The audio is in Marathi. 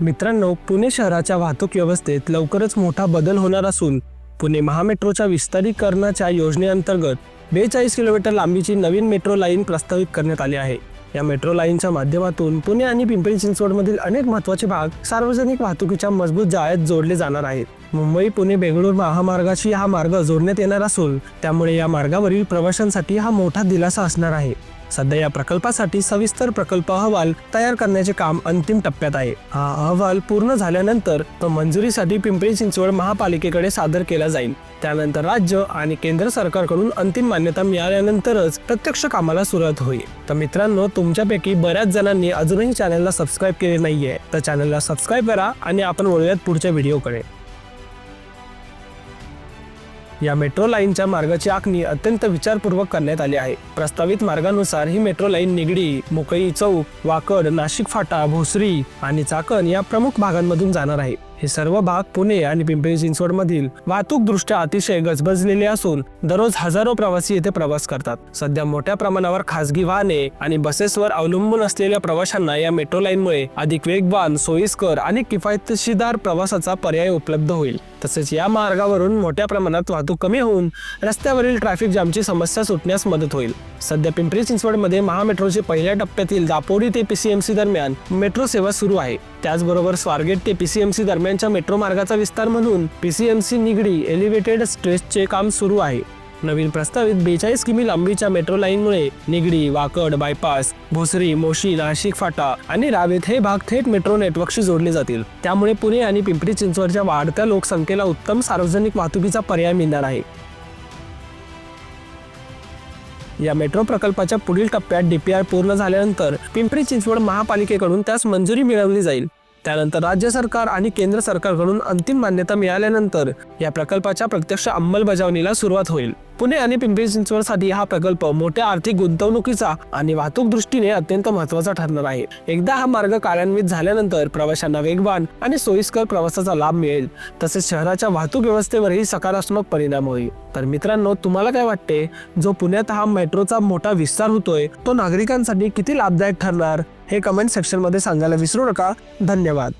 मित्रांनो पुणे शहराच्या वाहतूक व्यवस्थेत लवकरच मोठा बदल होणार असून पुणे महामेट्रोच्या विस्तारीकरणाच्या योजनेअंतर्गत बेचाळीस किलोमीटर लांबीची नवीन मेट्रो लाईन प्रस्तावित करण्यात आली आहे. या मेट्रो लाईनच्या माध्यमातून पुणे आणि पिंपरी चिंचवडमधील अनेक महत्त्वाचे भाग सार्वजनिक वाहतुकीच्या मजबूत जाळ्यात जोडले जाणार आहेत. मुंबई पुणे बेंगळूर महामार्गाशी हा मार्ग जोडण्यात येणार असून त्यामुळे या मार्गावरील प्रवाशांसाठी हा मोठा दिलासा असणार आहे. सध्या या प्रकल्पासाठी सविस्तर प्रकल्प अहवाल तयार करण्याचे काम अंतिम टप्प्यात आहे. हा अहवाल पूर्ण झाल्यानंतर तो मंजुरीसाठी पिंपरी चिंचवड महापालिकेकडे सादर केला जाईल. त्यानंतर राज्य आणि केंद्र सरकारकडून अंतिम मान्यता मिळाल्यानंतरच प्रत्यक्ष कामाला सुरुवात होईल. तर मित्रांनो तुमच्यापैकी बऱ्याच जणांनी अजूनही चॅनलला सबस्क्राईब केले नाहीये. तर चॅनलला सबस्क्राईब करा आणि आपण वळूयात पुढच्या व्हिडिओकडे या मेट्रो लाईनच्या मार्गाची आखणी अत्यंत विचारपूर्वक करण्यात आली आहे. प्रस्तावित मार्गानुसार ही मेट्रो लाईन निगडी मुकई चौक वाकड नाशिक फाटा भोसरी आणि चाकण या प्रमुख भागांमधून जाणार आहे. हे सर्व भाग पुणे आणि पिंपरी चिंचवड मधील वाहतूक दृष्ट्या अतिशय गजबजलेले असून दररोज हजारो प्रवासी येथे प्रवास करतात. सध्या मोठ्या प्रमाणावर खासगी वाहने आणि बसेसवर अवलंबून असलेल्या प्रवाशांना या मेट्रो लाईनमुळे अधिक वेगवान सोयीस्कर आणि किफायतशीर प्रवासाचा पर्याय उपलब्ध होईल. तसेच या मार्गावरून मोठ्या प्रमाणात वाहतूक कमी होऊन रस्त्यावरील ट्रॅफिक जामची समस्या सुटण्यास मदत होईल. सध्या पिंपरी चिंचवडमध्ये महामेट्रोचे पहिल्या टप्प्यातील दापोडी ते पीसीएमसी दरम्यान मेट्रो सेवा सुरू आहे. त्याचबरोबर स्वारगेट ते पीसीएमसी दरम्यानच्या मेट्रो मार्गाचा विस्तार म्हणून पीसीएमसी निगडी एलिव्हेटेड स्ट्रेसचे काम सुरू आहे. नवीन प्रस्तावित बेचाळीस किमी लांबीच्या मेट्रो लाईनमुळे निगडी वाकड बायपास भोसरी मोशी नाशिक फाटा आणि रावेत हे भाग थेट मेट्रो नेटवर्कशी जोडले जातील. त्यामुळे पुणे आणि पिंपरी चिंचवडच्या वाढत्या लोकसंख्येला उत्तम सार्वजनिक वाहतुकीचा पर्याय मिळणार आहे. या मेट्रो प्रकल्पाच्या पुढील टप्प्यात डीपीआर पूर्ण झाल्यानंतर पिंपरी चिंचवड महापालिकेकडून त्यास मंजुरी मिळवली जाईल. त्यानंतर राज्य सरकार आणि केंद्र सरकारकडून अंतिम मान्यता मिळाल्यानंतर या प्रकल्पाच्या प्रत्यक्ष अंमलबजावणीला सुरुवात होईल. पुणे आणि पिंपरी चिंचवडसाठी हा प्रकल्प मोठ्या आर्थिक गुंतवणुकीचा आणि वाहतूक दृष्टीने अत्यंत महत्त्वाचा ठरणार आहे. एकदा हा मार्ग कार्यान्वित झाल्यानंतर प्रवाशांना वेगवान आणि सोयीस्कर प्रवासाचा लाभ मिळेल तसेच शहराच्या वाहतूक व्यवस्थेवरही सकारात्मक परिणाम होईल. तर मित्रांनो तुम्हाला काय वाटते? जो पुण्यात हा मेट्रोचा मोठा विस्तार होतोय तो नागरिकांसाठी किती लाभदायक ठरणार? हे कमेंट सेक्शनमध्ये सांगायला विसरू नका. धन्यवाद.